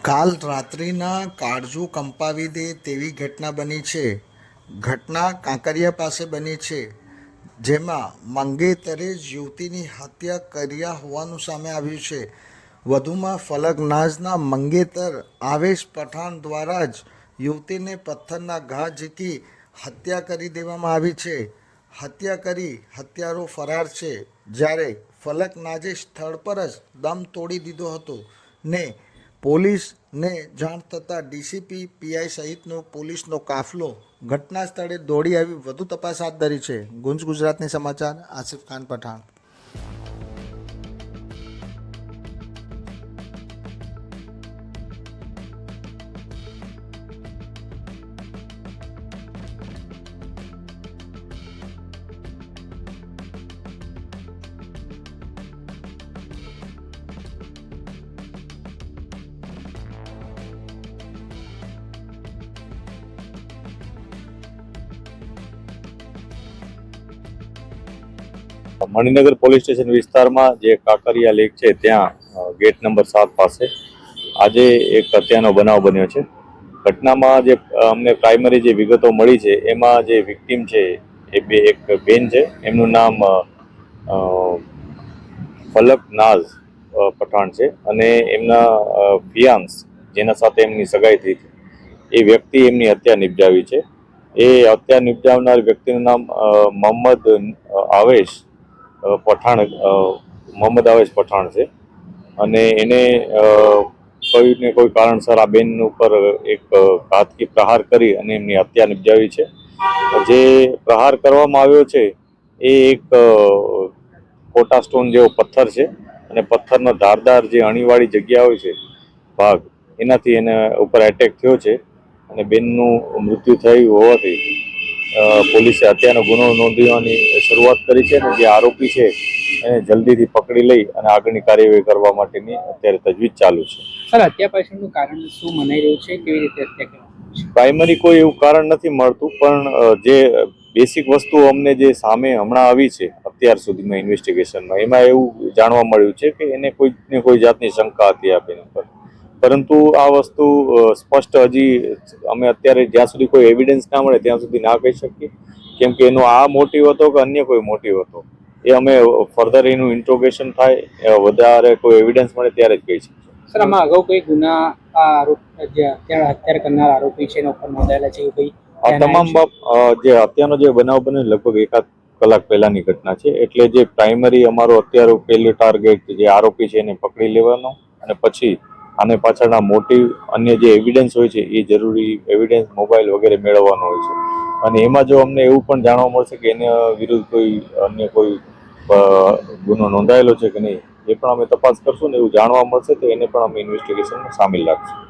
કાલ રાત્રિના કાળજું કંપાવી દે તેવી ઘટના બની છે. ઘટના કાંકરિયા પાસે બની છે, જેમાં મંગેતરે જ યુવતીની હત્યા કર્યા હોવાનું સામે આવ્યું છે. વધુમાં ફલક નાઝના મંગેતર આવેશ પઠાણ દ્વારા જ યુવતીને પથ્થરના ઘા ઝીકી હત્યા કરી દેવામાં આવી છે. હત્યા કરી હત્યારો ફરાર છે, જ્યારે ફલક નાજે સ્થળ પર જ દમ તોડી દીધો હતો ને પોલીસને જાણ થતાં ડીસીપી પીઆઈ સહિતનો પોલીસનો કાફલો ઘટના સ્થળે દોડી આવી વધુ તપાસ હાથ ધરી છે. ગુંજ ગુજરાતની સમાચાર, આસિફ ખાન પઠાણ. મણિનગર પોલીસ સ્ટેશન વિસ્તારમાં જે કાંકરિયા લેક છે, ત્યાં ગેટ નંબર સાત પાસે આજે એક હત્યાનો બનાવ બન્યો છે. ઘટનામાં જે અમને પ્રાઇમરી જે વિગતો મળી છે, એમાં જે વિક્ટીમ છે, એ બે, એક બેન છે. એમનું નામ ફલક નાઝ પઠાણ છે અને એમના ફિયાન્સ જેના સાથે એમની સગાઈ થઈ છે. એ વ્યક્તિ એમની હત્યા નિપજાવી છે. એ હત્યા નિપજાવનાર વ્યક્તિનું નામ મોહમ્મદ આવેશ પઠાણ મોહમ્મદ આવેશ પઠાણ છે. અને એને કોઈ ને કોઈ કારણસર આ બેન ઉપર એક ઘાતકી પ્રહાર કરી અને એમની હત્યા નિપજાવી છે. જે પ્રહાર કરવામાં આવ્યો છે એ એક કોટા સ્ટોન જેવો પથ્થર છે અને પથ્થરનો ધારદાર જે અણીવાળી જગ્યા હોય છે, ભાગ, એનાથી એને ઉપર એટેક થયો છે અને બેનનું મૃત્યુ થયું હોવાથી પોલીસે હત્યાનો ગુનો નોંધવાની શરૂઆત કરી છે અને જે આરોપી છે એને જલ્દીથી પકડી લઈ અને આગળની કાર્યવાહી કરવા માટેની અત્યારે તજવીજ ચાલુ છે. સર હત્યા પાછળનું કારણ શું મનાઈ રહ્યું છે? કેવી રીતે હત્યા પ્રાઇમરી કોઈ એવું કારણ નથી મળતું પણ જે બેસિક વસ્તુ અમને જે સામે હમણાં આવી છે અત્યાર સુધીમાં ઇન્વેસ્ટિગેશનમાં એમાં એવું જાણવા મળ્યું છે કે એને કોઈ ને કોઈ જાતની શંકા હતી આ બેન ઉપર. પરંતુ આ વસ્તુ સ્પષ્ટ હજી અમે અત્યારે જ્યાં સુધી કોઈ એવિડન્સ ના મળે ત્યાં સુધી ના કહી શકીએ. કેમ કે એનો આ મોટિવ હતો કે અન્ય કોઈ મોટિવ હતો. એ અમે ફર્ધર એનું ઇન્ટ્રોગેશન થાય વધારે કોઈ એવિડન્સ મળે ત્યારે જ કહી શકીએ. સર આમાં અગાઉ કોઈ ગુના આ આરોપ જે અત્યારે હત્યા કરનાર આરોપી છે એના ઉપર નોંધાયેલા છે કંઈ? આ તમામ બાબ જે હત્યાનો જે બનાવ બને લગભગ એકાદ કલાક પહેલાની ઘટના છે. એટલે જે પ્રાઇમરી અમારો અત્યારે પહેલું ટાર્ગેટ જે આરોપી છે એને પકડી લેવાનો અને પછી આને પાછળના મોટિવ અન્ય જે એવિડન્સ હોય છે, એ જરૂરી એવિડન્સ મોબાઈલ વગેરે મેળવવાનો હોય છે. અને એમાં જો અમને એવું પણ જાણવા મળશે કે એના વિરુદ્ધ કોઈ અન્ય કોઈ ગુનો નોંધાયેલો છે કે નહીં, એ પણ અમે તપાસ કરશું ને એવું જાણવા મળશે તો એને પણ અમે ઇન્વેસ્ટિગેશનમાં સામેલ રાખશું.